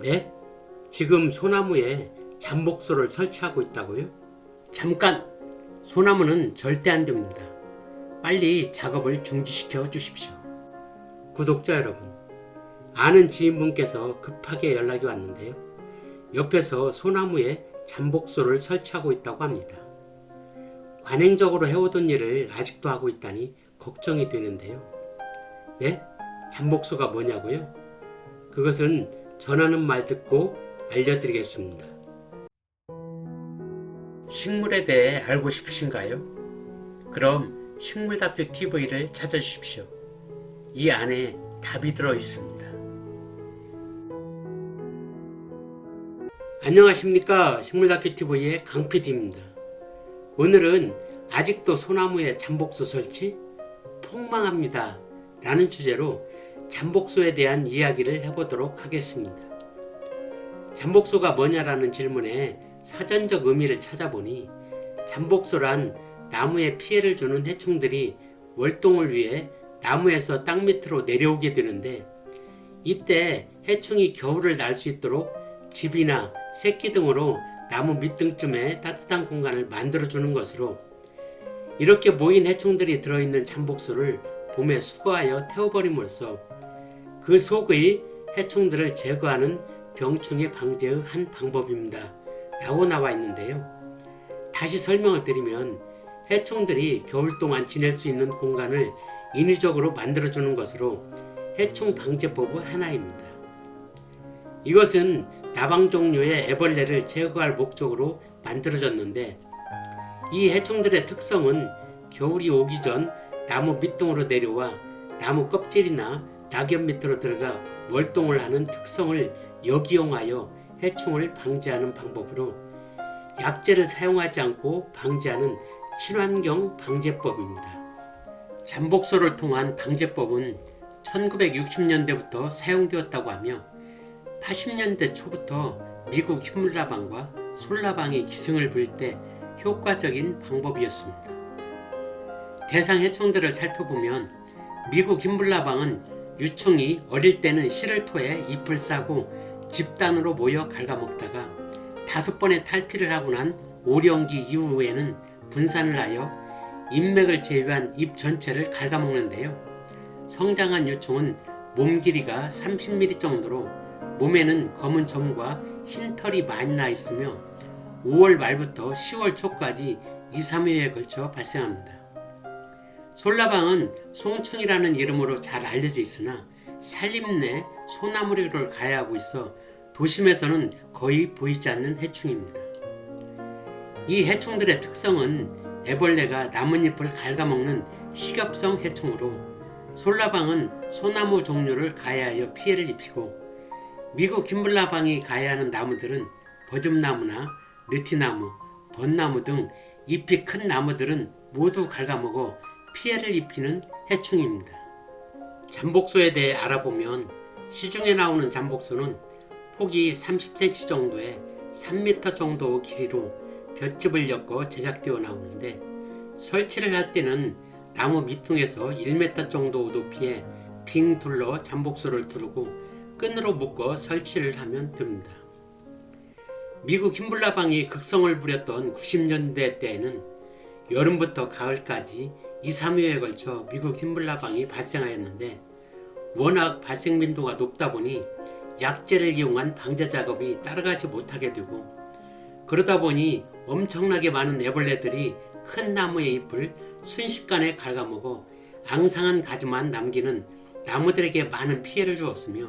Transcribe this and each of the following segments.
네? 지금 소나무에 잠복소를 설치하고 있다고요? 잠깐! 소나무는 절대 안 됩니다. 빨리 작업을 중지시켜 주십시오. 구독자 여러분, 아는 지인분께서 급하게 연락이 왔는데요. 옆에서 소나무에 잠복소를 설치하고 있다고 합니다. 관행적으로 해오던 일을 아직도 하고 있다니 걱정이 되는데요. 네? 잠복소가 뭐냐고요? 그것은 전하는 말 듣고 알려드리겠습니다. 식물에 대해 알고 싶으신가요? 그럼 식물다큐 TV를 찾아주십시오. 이 안에 답이 들어 있습니다. 안녕하십니까. 식물다큐 TV의 강PD입니다. 오늘은 아직도 소나무에 잠복소 설치? 폭망합니다. 라는 주제로 잠복소에 대한 이야기를 해보도록 하겠습니다. 잠복소가 뭐냐라는 질문에 사전적 의미를 찾아보니 잠복소란 나무에 피해를 주는 해충들이 월동을 위해 나무에서 땅 밑으로 내려오게 되는데 이때 해충이 겨울을 날 수 있도록 집이나 새끼 등으로 나무 밑등쯤에 따뜻한 공간을 만들어주는 것으로 이렇게 모인 해충들이 들어있는 잠복소를 봄에 수거하여 태워버림으로써 그 속의 해충들을 제거하는 병충해 방제의 한 방법입니다. 라고 나와 있는데요. 다시 설명을 드리면 해충들이 겨울 동안 지낼 수 있는 공간을 인위적으로 만들어주는 것으로 해충 방제법의 하나입니다. 이것은 나방 종류의 애벌레를 제거할 목적으로 만들어졌는데 이 해충들의 특성은 겨울이 오기 전 나무 밑동으로 내려와 나무 껍질이나 낙엽 밑으로 들어가 월동을 하는 특성을 역이용하여 해충을 방지하는 방법으로 약재를 사용하지 않고 방지하는 친환경 방제법입니다. 잠복소를 통한 방제법은 1960년대부터 사용되었다고 하며 80년대 초부터 미국 흰물라방과 솔라방이 기승을 부릴 때 효과적인 방법이었습니다. 대상 해충들을 살펴보면 미국 흰물라방은 유충이 어릴 때는 씨를 토해 잎을 싸고 집단으로 모여 갉아먹다가 다섯 번의 탈피를 하고 난 오령기 이후에는 분산을 하여 잎맥을 제외한 잎 전체를 갉아먹는데요. 성장한 유충은 몸 길이가 30mm 정도로 몸에는 검은 점과 흰 털이 많이 나 있으며 5월 말부터 10월 초까지 2, 3회에 걸쳐 발생합니다. 솔라방은 송충이라는 이름으로 잘 알려져 있으나 산림내 소나무류를 가야하고 있어 도심에서는 거의 보이지 않는 해충입니다. 이 해충들의 특성은 애벌레가 나뭇잎을 갉아먹는 식엽성 해충으로 솔라방은 소나무 종류를 가야하여 피해를 입히고 미국 김블라방이 가야하는 나무들은 버즘나무나 느티나무, 벚나무 등 잎이 큰 나무들은 모두 갉아먹어 피해를 입히는 해충입니다. 잠복소에 대해 알아보면 시중에 나오는 잠복소는 폭이 30cm 정도에 3m 정도 길이로 볏짚을 엮어 제작되어 나오는데 설치를 할 때는 나무 밑둥에서 1m 정도 높이에 빙 둘러 잠복소를 두르고 끈으로 묶어 설치를 하면 됩니다. 미국 흰불나방이 극성을 부렸던 90년대 때에는 여름부터 가을까지 2, 3회에 걸쳐 미국 흰불나방이 발생하였는데 워낙 발생 빈도가 높다 보니 약재를 이용한 방제 작업이 따라가지 못하게 되고 그러다 보니 엄청나게 많은 애벌레들이 큰 나무의 잎을 순식간에 갉아먹어 앙상한 가지만 남기는 나무들에게 많은 피해를 주었으며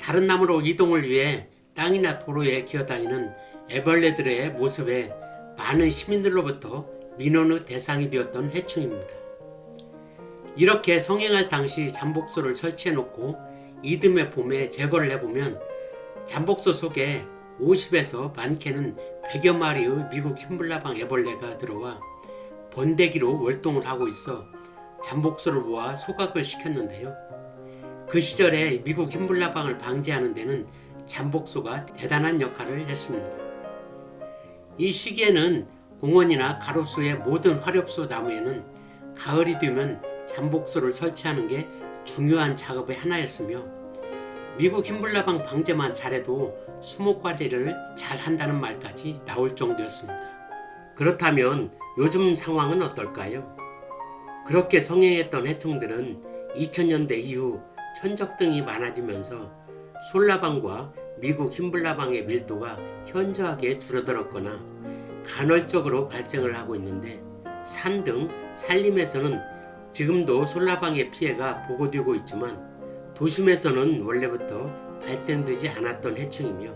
다른 나무로 이동을 위해 땅이나 도로에 기어다니는 애벌레들의 모습에 많은 시민들로부터 민원의 대상이 되었던 해충입니다. 이렇게 성행할 당시 잠복소를 설치해 놓고 이듬해 봄에 제거를 해보면 잠복소 속에 50에서 많게는 100여 마리의 미국 흰불나방 애벌레가 들어와 번데기로 월동을 하고 있어 잠복소를 모아 소각을 시켰는데요. 그 시절에 미국 흰불나방을 방지하는 데는 잠복소가 대단한 역할을 했습니다. 이 시기에는 공원이나 가로수의 모든 화렵수 나무에는 가을이 되면 잠복소를 설치하는 게 중요한 작업의 하나였으며 미국 흰불나방 방제만 잘해도 수목 관리를 잘 한다는 말까지 나올 정도였습니다. 그렇다면 요즘 상황은 어떨까요? 그렇게 성행했던 해충들은 2000년대 이후 천적 등이 많아지면서 솔라방과 미국 흰불나방의 밀도가 현저하게 줄어들었거나 간헐적으로 발생을 하고 있는데 산 등 산림에서는 지금도 솔라방의 피해가 보고되고 있지만 도심에서는 원래부터 발생되지 않았던 해충이며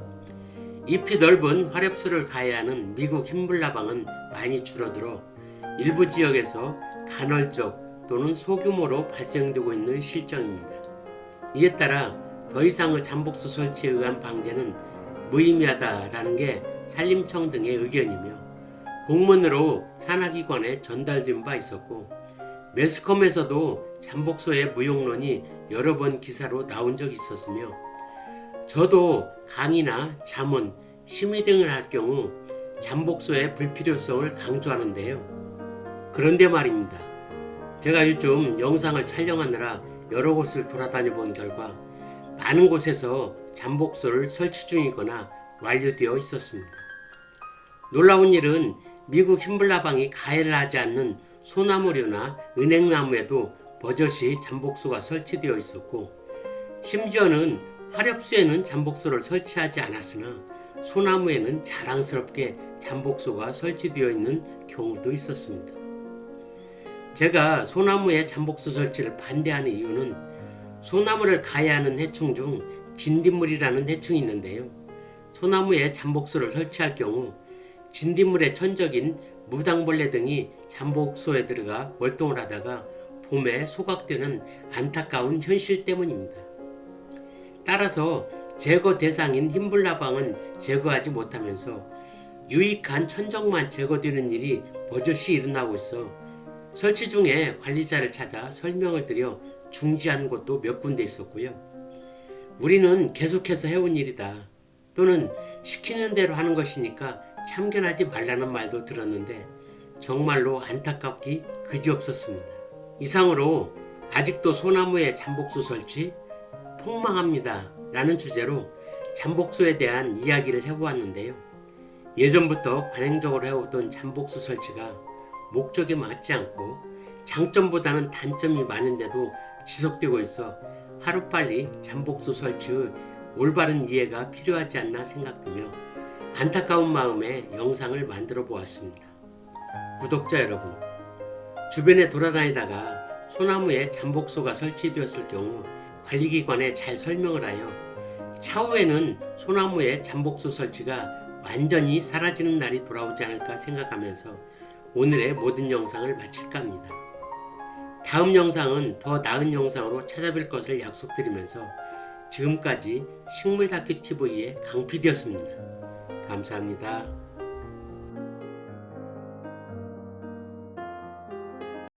잎이 넓은 화렵수를 가해하는 미국 흰불나방은 많이 줄어들어 일부 지역에서 간헐적 또는 소규모로 발생되고 있는 실정입니다. 이에 따라 더 이상의 잠복수 설치에 의한 방제는 무의미하다라는 게 산림청 등의 의견이며 공문으로 산하기관에 전달된 바 있었고 매스컴에서도 잠복소의 무용론이 여러 번 기사로 나온 적이 있었으며 저도 강의나 자문, 심의 등을 할 경우 잠복소의 불필요성을 강조하는데요. 그런데 말입니다. 제가 요즘 영상을 촬영하느라 여러 곳을 돌아다녀 본 결과 많은 곳에서 잠복소를 설치 중이거나 완료되어 있었습니다. 놀라운 일은 미국 흰불나방이 가해를 하지 않는 소나무류나 은행나무에도 버젓이 잠복소가 설치되어 있었고 심지어는 화렵수에는 잠복소를 설치하지 않았으나 소나무에는 자랑스럽게 잠복소가 설치되어 있는 경우도 있었습니다. 제가 소나무에 잠복소 설치를 반대하는 이유는 소나무를 가해하는 해충 중 진딧물이라는 해충이 있는데요. 소나무에 잠복소를 설치할 경우 진딧물의 천적인 무당벌레 등이 잠복소에 들어가 월동을 하다가 봄에 소각되는 안타까운 현실 때문입니다. 따라서 제거 대상인 흰불나방은 제거하지 못하면서 유익한 천적만 제거되는 일이 버젓이 일어나고 있어 설치 중에 관리자를 찾아 설명을 드려 중지한 곳도 몇 군데 있었고요. 우리는 계속해서 해온 일이다. 또는 시키는 대로 하는 것이니까 참견하지 말라는 말도 들었는데 정말로 안타깝기 그지없었습니다. 이상으로 아직도 소나무에 잠복소 설치 폭망합니다. 라는 주제로 잠복소에 대한 이야기를 해보았는데요. 예전부터 관행적으로 해오던 잠복소 설치가 목적에 맞지 않고 장점보다는 단점이 많은데도 지속되고 있어 하루빨리 잠복소 설치의 올바른 이해가 필요하지 않나 생각되며 안타까운 마음에 영상을 만들어 보았습니다. 구독자 여러분, 주변에 돌아다니다가 소나무에 잠복소가 설치되었을 경우 관리기관에 잘 설명을 하여 차후에는 소나무에 잠복소 설치가 완전히 사라지는 날이 돌아오지 않을까 생각하면서 오늘의 모든 영상을 마칠까 합니다. 다음 영상은 더 나은 영상으로 찾아뵐 것을 약속드리면서 지금까지 식물 다큐 TV의 강PD였습니다. 감사합니다.